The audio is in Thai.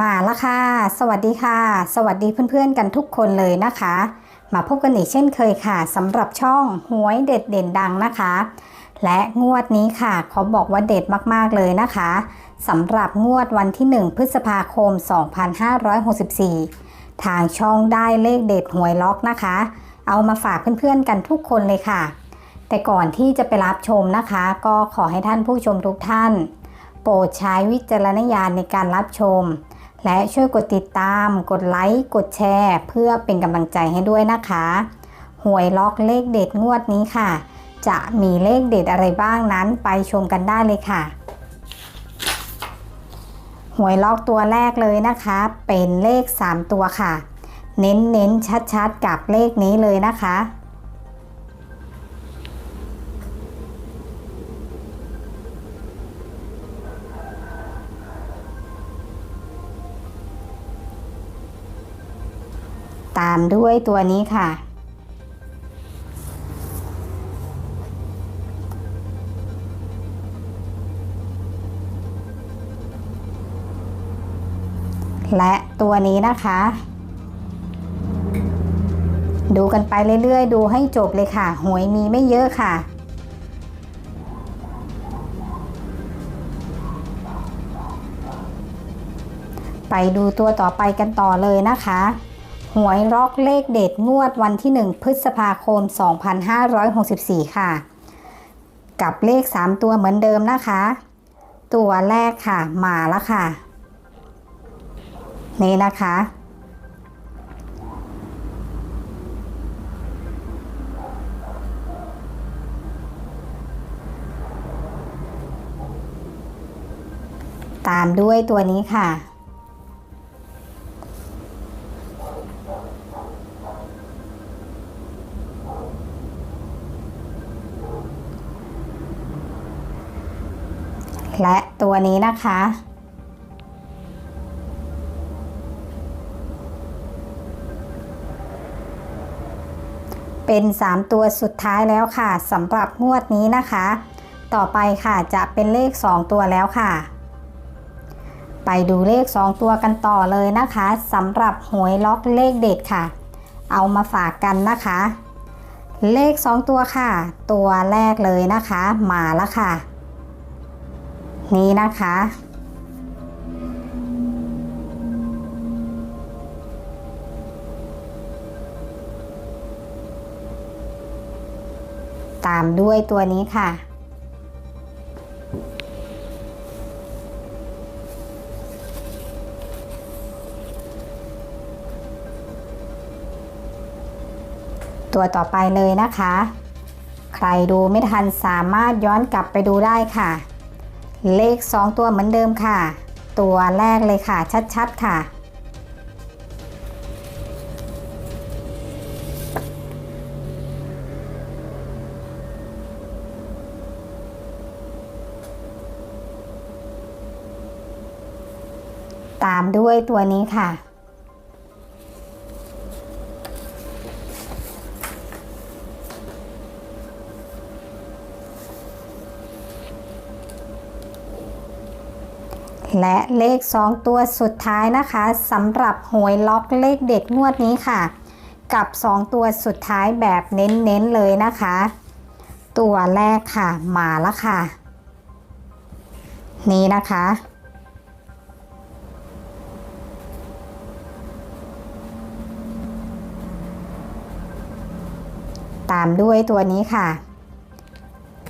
มาแล้วค่ะ สวัสดีค่ะ สวัสดีเพื่อนๆกันทุกคนเลยนะคะ มาพบกันอีกเช่นเคยค่ะสำหรับช่องหวยเด็ดเด่นดังนะคะ และงวดนี้ค่ะขอบอกว่าเด็ดมากๆเลยนะคะสำหรับงวดวันที่ 1 พฤษภาคม 2564 ทางช่องได้เลขเด็ดหวยล็อกนะคะ เอามาฝากเพื่อนๆกันทุกคนเลยค่ะ แต่ก่อนที่จะไปรับชมนะคะ ก็ขอให้ท่านผู้ชมทุกท่าน โปรดใช้วิจารณญาณในการรับชม และช่วยกดติดตาม กดไลค์ กดแชร์ เพื่อเป็นกำลังใจให้ด้วยนะคะ หวยล็อกเลขเด็ดงวดนี้ค่ะ จะมีเลขเด็ดอะไรบ้างนั้นไปชมกันได้เลยค่ะ หวยล็อกตัวแรกเลยนะคะ เป็นเลข 3 ตัวค่ะ เน้นเน้นชัดๆ กับเลขนี้เลยนะคะ ตามด้วยตัวนี้ค่ะ และตัวนี้นะคะ ดูกันไปเรื่อยๆ ดูให้จบเลยค่ะ หวยมีไม่เยอะค่ะไปดูตัวต่อไปกันต่อเลยนะคะ หวยล็อกเลขเด็ดงวดวันที่ 1 พฤษภาคม 2564 ค่ะ กับเลข 3 ตัวเหมือนเดิมนะคะ ตัวแรกค่ะ มาแล้วค่ะ นี่นะคะ ตามด้วยตัวนี้ค่ะ และตัวนี้นะคะ เป็น 3 ตัวสุดท้ายแล้วค่ะสำหรับงวดนี้นะคะ ต่อไปค่ะจะเป็นเลข 2 ตัวแล้วค่ะ ไปดูเลข 2 ตัวกันต่อเลยนะคะสำหรับหวยล็อกเลขเด็ดค่ะ เอามาฝากกันนะคะเลข 2 ตัวค่ะ ตัวแรกเลยนะคะ มาแล้วค่ะ นี้นะคะ ตามด้วยตัวนี้ค่ะตัวต่อไปเลยนะคะ ใครดูไม่ทันสามารถย้อนกลับไปดูได้ค่ะ เลข 2 ตัวเหมือนเดิมค่ะ ตัวแรกเลยค่ะ ชัดๆค่ะ ตามด้วยตัวนี้ค่ะ และเลข 2 ตัวสุดท้ายนะคะสำหรับหวยล็อกเลขเด็ดงวดนี้ค่ะ กับ 2 ตัวสุดท้ายแบบเน้นๆเลยนะคะ ตัวแรกค่ะมาแล้วค่ะ นี่นะคะ ตามด้วยตัวนี้ค่ะ